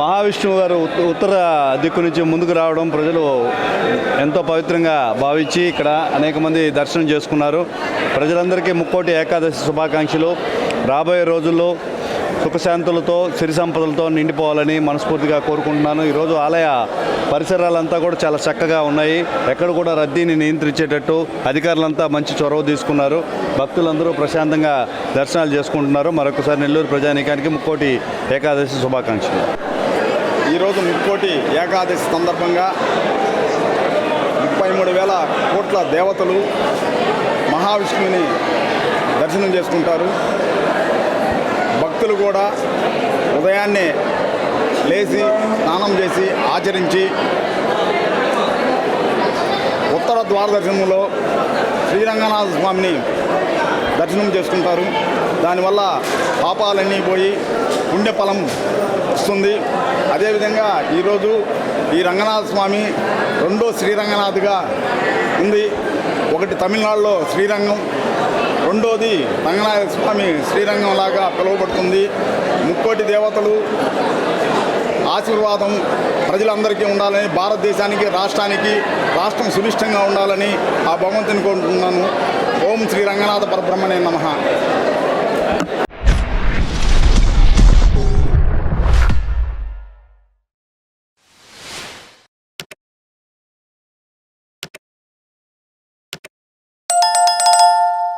మహావిష్ణువు గారు ఉత్తర దిక్కు నుంచి ముందుకు రావడం ప్రజలు ఎంతో పవిత్రంగా భావించి ఇక్కడ అనేక మంది దర్శనం చేసుకున్నారు. ప్రజలందరికీ ముక్కోటి ఏకాదశి శుభాకాంక్షలు. రాబోయే రోజుల్లో సుఖశాంతులతో సిరి సంపదలతో నిండిపోవాలని మనస్ఫూర్తిగా కోరుకుంటున్నాను. ఈరోజు ఆలయ పరిసరాలంతా కూడా చాలా చక్కగా ఉన్నాయి. ఎక్కడ కూడా రద్దీని నియంత్రించేటట్టు అధికారులంతా మంచి చొరవ తీసుకున్నారు. భక్తులందరూ ప్రశాంతంగా దర్శనాలు చేసుకుంటున్నారు. మరొకసారి నెల్లూరు ప్రజానీకానికి ముక్కోటి ఏకాదశి శుభాకాంక్షలు. ఈరోజు ముక్కోటి ఏకాదశి సందర్భంగా ముప్పై మూడు వేల కోట్ల దేవతలు మహావిష్ణువుని దర్శనం చేసుకుంటారు. భక్తులు కూడా ఉదయాన్నే లేచి స్నానం చేసి ఆచరించి ఉత్తర ద్వారదర్శనంలో శ్రీరంగనాథ స్వామిని దర్శనం చేసుకుంటారు. దానివల్ల పాపాలన్నీ పోయి పుణ్యఫలం వస్తుంది. అదేవిధంగా ఈరోజు ఈ రంగనాథ స్వామి రెండో శ్రీరంగనాథ్గా ఉంది. ఒకటి తమిళనాడులో శ్రీరంగం రెండోది రంగనాథ స్వామి శ్రీరంగం లాగా పిలువబడుతుంది. ముక్కోటి దేవతలు ఆశీర్వాదం ప్రజలందరికీ ఉండాలని భారతదేశానికి రాష్ట్రానికి రాష్ట్రం సునిష్టంగా ఉండాలని ఆ భగవంతుని కోరుకుంటున్నాను. ఓం శ్రీ రంగనాథ పరబ్రహ్మణే నమ.